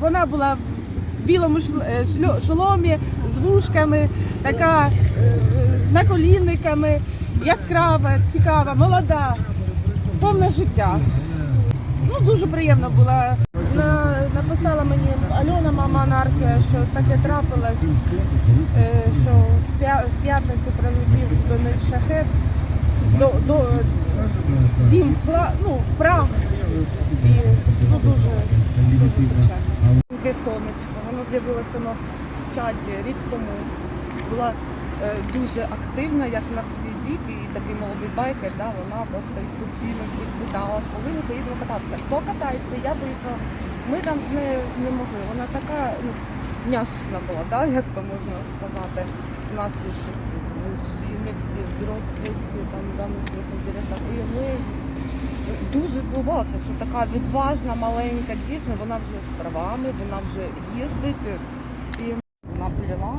вона була в білому е, шоломі з вушками, така е, з наколінниками, яскрава, цікава, молода, повне життя. Ну, дуже приємно було. На, написала мені Альона, мама анархія, що таке трапилось, е, що в в п'ятницю прилетів до них шахет, до, до дім хла, ну, вправ. І ну, дуже, дуже печально. Сонечко. Воно з'явилося у нас в чаті рік тому. Була е, дуже активна, як на свій вік, і такий молодий байкер, да, вона просто постійно всіх питала, коли ми поїдемо кататися. Хто катається? Я поїхала. Ми там з нею не могли. Вона така ну, няшна була, да, як то можна сказати. У нас ж не всі взрослі, всі там да, на своїх інтересах. І ми дуже здивувалася, що така відважна маленька дівчина, вона вже з правами, вона вже їздить і вона пліла.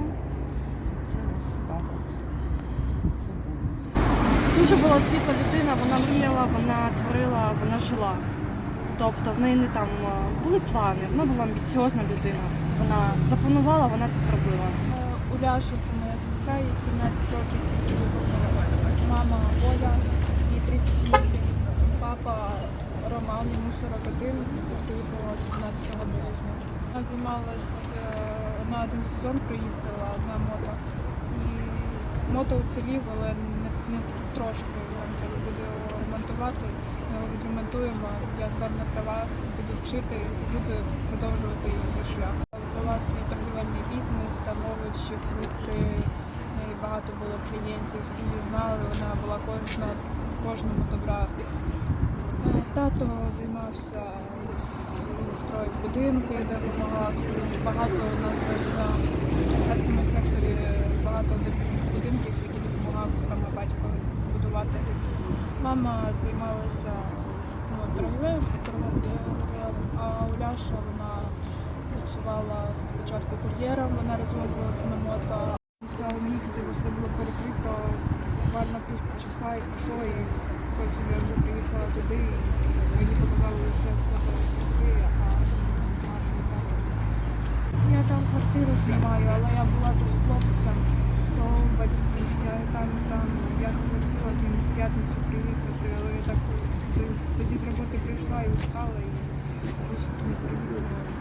Це ось так. Дуже була світла людина, вона мріяла, вона творила, вона жила. Тобто в неї не там е, були плани, вона була амбіціозна людина. Вона запланувала, вона це зробила. Уляша це моя сестра, їй 17 років тільки виповнилось. Мама Оля, 41, тільки виповнилось 15 березня. Вона займалась е, на один сезон проїздила на мото. І мото уцілів, але не, не трошки. Нам треба буде ремонтувати. Ми його відремонтуємо. Я здам на права, буду вчити і буду продовжувати її шлях. Вела свій торгівельний бізнес, там овочі, фрукти. Неї багато було клієнтів, всі знали, вона була кожна, кожному добра. Тато займався строїв будинки, де допомагав. Багато у нас на частному секторі багато будинків, які допомагав саме батько будувати. Мама займалася ну, торговлею, а Уляша вона працювала спочатку кур'єром, вона розвозила Сказали не їхати, бо все було перекрито, буквально півчаса і пішло, і потім я вже приїхала туди, і мені показали лише фото сестри, а нашу не так. Я там квартиру знімаю, але я була тут з хлопцем, то батьків, я там, там, я хотіла там п'ятницю приїхати, але я так тоді з роботи прийшла і устала, і просто не приїхала.